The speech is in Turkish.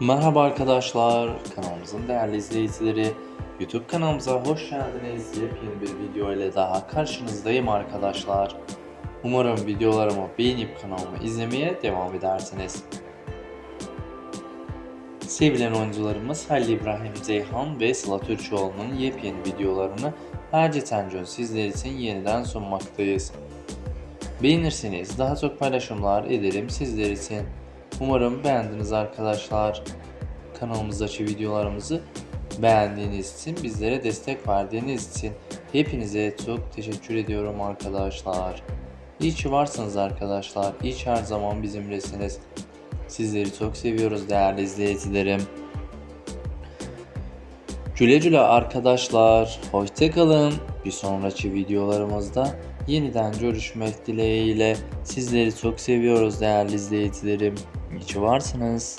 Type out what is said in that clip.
Merhaba arkadaşlar, kanalımızın değerli izleyicileri. YouTube kanalımıza hoş geldiniz. Yepyeni bir video ile daha karşınızdayım arkadaşlar. Umarım videolarımı beğenip kanalımı izlemeye devam edersiniz. Sevilen oyuncularımız Halil İbrahim Zeyhan ve Sıla Türkçüoğlu'nun yepyeni videolarını Erce Tencön sizler için yeniden sunmaktayız. Beğenirseniz daha çok paylaşımlar ederim sizler için. Umarım beğendiniz arkadaşlar. Kanalımızdaki videolarımızı beğendiğiniz için, bizlere destek verdiğiniz için hepinize çok teşekkür ediyorum arkadaşlar. İyi ki varsınız arkadaşlar. İyi ki her zaman bizimlesiniz. Sizleri çok seviyoruz değerli izleyicilerim. Güle güle arkadaşlar. Hoşçakalın. Bir sonraki videolarımızda yeniden görüşmek dileğiyle. Sizleri çok seviyoruz değerli izleyicilerim. İyi ki varsınız.